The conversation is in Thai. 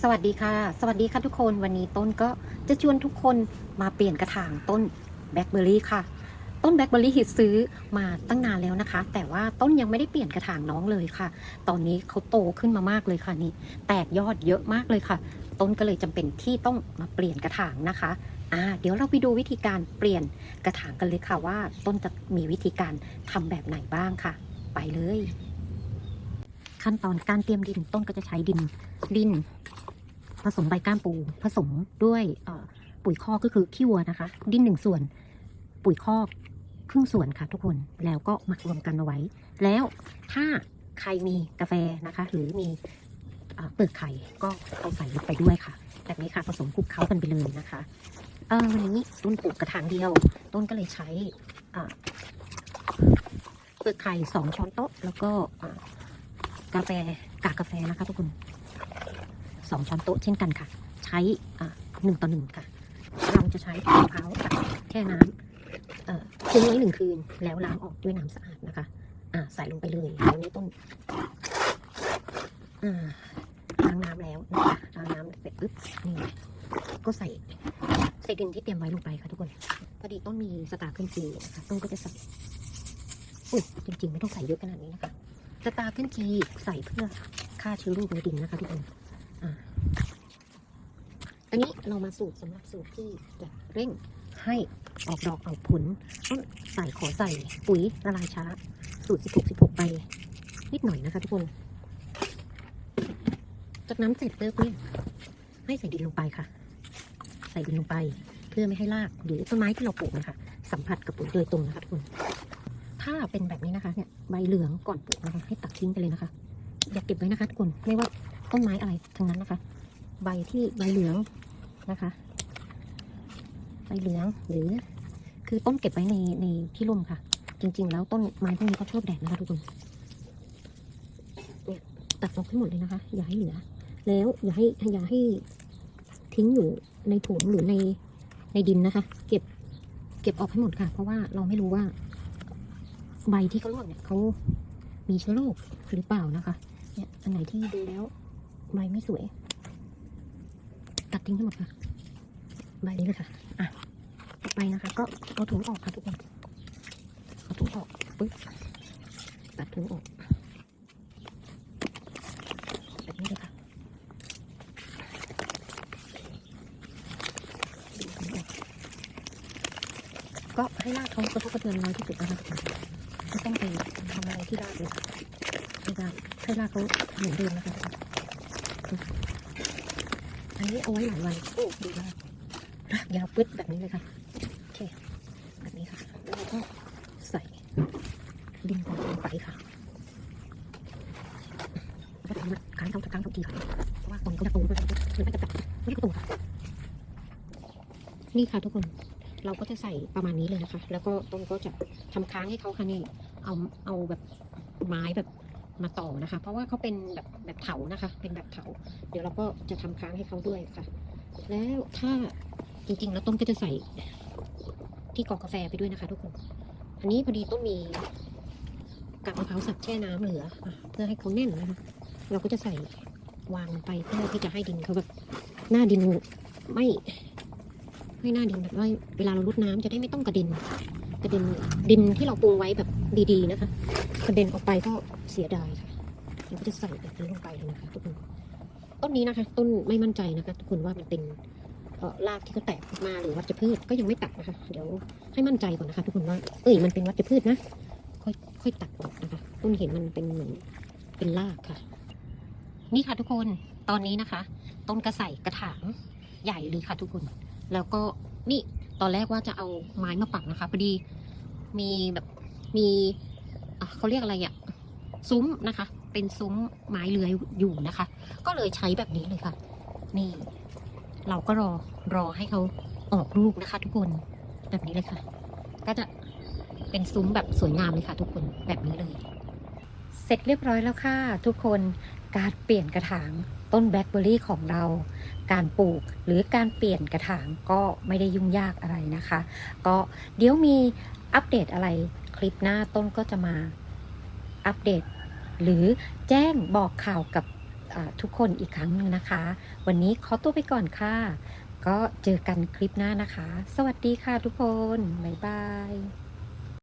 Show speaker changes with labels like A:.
A: สวัสดีค่ะ สวัสดีค่ะทุกคนวันนี้ต้นก็จะชวนทุกคนมาเปลี่ยนกระถางต้นแบล็คเบอร์รี่ค่ะ ต้นแบล็คเบอร์รี่ฮิตซื้อมาตั้งนานแล้วนะคะ แต่ว่าต้นยังไม่ได้เปลี่ยนกระถางน้องเลยค่ะ ตอนนี้เขาโตขึ้นมามากเลยค่ะนี่ แตกยอดเยอะมากเลยค่ะ ต้นก็เลยจำเป็นที่ต้องมาเปลี่ยนกระถางนะคะอ่าเดี๋ยวเราไปดูวิธีการเปลี่ยนกระถางกันเลยค่ะว่า ต้นจะมีวิธีการทำแบบไหนบ้างค่ะ ไปเลย ขั้นตอนการเตรียมดินต้นก็จะใช้ดินดิน ผสมใบก้ามปู ผสมด้วยปุ๋ยคอกก็คือขี้วัวนะคะ ดินหนึ่งส่วน ปุ๋ยคอกครึ่งส่วนค่ะทุกคนแล้วก็หมักรวมกันเอาไว้ แล้วถ้าใครมีกาแฟนะคะ หรือมีเปลือกไข่ก็เอาใส่ลงไปด้วยค่ะแบบนี้ค่ะผสมคลุกเคล้ากันไปเลยนะคะเออวันนี้ต้นปลูกกระถางเดียว ต้นก็เลยใช้เปลือกไข่สองช้อนโต๊ะ แล้วก็ กาแฟกากกาแฟนะคะทุกคนสองช้อนโต๊ะเช่นกันค่ะ ใช้หนึ่งต่อหนึ่งค่ะ เราจะใช้มะพร้าวกับแช่น้ำทิ้งไว้หนึ่งคืน แล้วล้างออกด้วยน้ำสะอาดนะคะอ่าใส่ลงไปเลยแล้วนี้ต้นอ่าล้างน้ำแล้วนะคะล้างน้ำเสร็จปุ๊บนี่ก็ใส่ใส่ดินที่เตรียมไว้ลงไปค่ะทุกคนพอดีต้นมีสตาร์ขึ้นจีนะคะต้นก็จะใส่อุ้ยจริงๆ ไม่ต้องใส่เยอะขนาดนี้นะคะ สตาร์ขึ้นจีใส่เพื่อฆ่าเชื้อโรคในดินนะคะทุกคนอันนี้เรามาสูตรสำหรับสูตรที่จะเร่งให้ออกดอกออกผลต้องใส่ขอใส่ปุ๋ยละลายช้า สูตร 16 16 ไป นิดหน่อยนะคะทุกคน จากนั้นเสร็จปุ๊บเนี่ยให้ใส่ดินลงไปค่ะ ใส่ดินลงไป เพื่อไม่ให้รากหรือต้นไม้ที่เราปลูกนะคะสัมผัสกับปุ๋ยโดยตรงนะคะทุกคน ถ้าเป็นแบบนี้นะคะเนี่ยใบเหลืองก่อนปลูกนะคะให้ตัดทิ้งไปเลยนะคะ อย่าเก็บไว้นะคะทุกคนไม่ว่าต้นไม้อะไรทั้งนั้นนะคะ ใบที่ใบเหลืองนะคะใบเหลืองหรือ คือต้นเก็บไว้ในในที่ร่มค่ะ จริง ๆ แล้วต้นไม้พวกนี้ก็ชอบแดดนะคะทุกคนเนี่ยตัดออกให้หมดเลยนะคะ อย่าให้เหลือ แล้วอย่าให้อย่าให้ทิ้งอยู่ในถุงหรือในในดินนะคะ เก็บเก็บออกให้หมดค่ะ เพราะว่าเราไม่รู้ว่า ใบที่เขาร่วงเนี่ยเขามีเชื้อโรคหรือเปล่านะคะ เนี่ยอันไหนที่ดูแล้วใบไม่สวย ตัดทิ้งให้หมดค่ะ ใบนี้เลยค่ะ อะ ต่อไปนะคะ ก็เอาถุงออกค่ะทุกคนเอาถุงออกปึ๊บตัดถุงออกแบบนี้เลยค่ะก็ให้รากเขากระทบกระเทือนน้อยที่สุดนะคะทุกคน ไม่ต้องไปทำอะไรที่รากเลยไม่ได้ให้รากเขาเหมือนเดิมนะคะอันนี้เอาไว้หลายวันโอ้ดีมากรากยาวปึ๊ดแบบนี้เลยค่ะโอเคแบบนี้ค่ะแล้วก็ใส่ดินลงไปค่ะแล้วก็ทำนะครั้งเท่าครั้งเท่าทีค่ะเพราะว่าตรงนี้เขาจะโตด้วยหรือไม่จะจับไม่ให้เขาโตค่ะนี่ค่ะทุกคน เราก็จะใส่ประมาณนี้เลยนะคะ แล้วก็ต้นก็จะทำค้างให้เขาค่ะนี่เอาเอาแบบไม้แบบมาต่อนะคะ เพราะว่าเขาเป็นแบบแบบเถานะคะ เป็นแบบเถา เดี๋ยวเราก็จะทำค้างให้เขาด้วยค่ะ แล้วถ้าจริงๆ แล้วต้นก็จะใส่ที่กอกกาแฟไปด้วยนะคะทุกคน อันนี้พอดีต้นมีกากมะพร้าวสับแช่น้ำเหลืออเพื่อให้เขาแน่นนะคะ เราก็จะใส่วางลงไปเพื่อที่จะให้ดินเขาแบบหน้าดินไม่ ให้หน้าดินแบบว่าเวลาเราลดน้ำจะได้ไม่ต้องกระเด็นกระเด็นดินที่เราปรุงไว้แบบดีๆนะคะกระเด็นออกไปก็เสียดายค่ะเราก็จะใส่แบบนี้ลงไปเลยนะคะทุกคนต้นนี้นะคะ ต้นไม่มั่นใจนะคะ ทุกคนว่ามันเป็นรากที่เขาแตกออกมาหรือวัชพืชก็ยังไม่ตัดนะคะ เดี๋ยวให้มั่นใจก่อนนะคะ ทุกคนว่าเอ้ยมันเป็นวัชพืชนะค่อยค่อยตัดออกนะคะต้นเห็นมันเป็นเหมือนเป็นรากค่ะ นี่ค่ะทุกคนตอนนี้นะคะ ต้นกระใส่กระถางใหญ่เลยค่ะทุกคน แล้วก็นี่ตอนแรกว่าจะเอาไม้มาปักนะคะพอดีมีแบบมีเขาเรียกอะไรอะซุ้มนะคะ เป็นซุ้มไม้เลื้อยอยู่นะคะ ก็เลยใช้แบบนี้เลยค่ะ นี่ เราก็รอรอให้เขาออกลูกนะคะ ทุกคนแบบนี้เลยค่ะ ก็จะเป็นซุ้มแบบสวยงามเลยค่ะ ทุกคนแบบนี้เลย เสร็จเรียบร้อยแล้วค่ะ ทุกคน การเปลี่ยนกระถางต้นแบล็คเบอร์รี่ของเรา การปลูกหรือการเปลี่ยนกระถางก็ไม่ได้ยุ่งยากอะไรนะคะ ก็เดี๋ยวมีอัปเดตอะไรคลิปหน้าต้นก็จะมาอัปเดต หรือแจ้งบอกข่าวกับทุกคนอีกครั้งหนึ่งนะคะ วันนี้ขอตัวไปก่อนค่ะ ก็เจอกันคลิปหน้านะคะ สวัสดีค่ะทุกคน บ๊ายบาย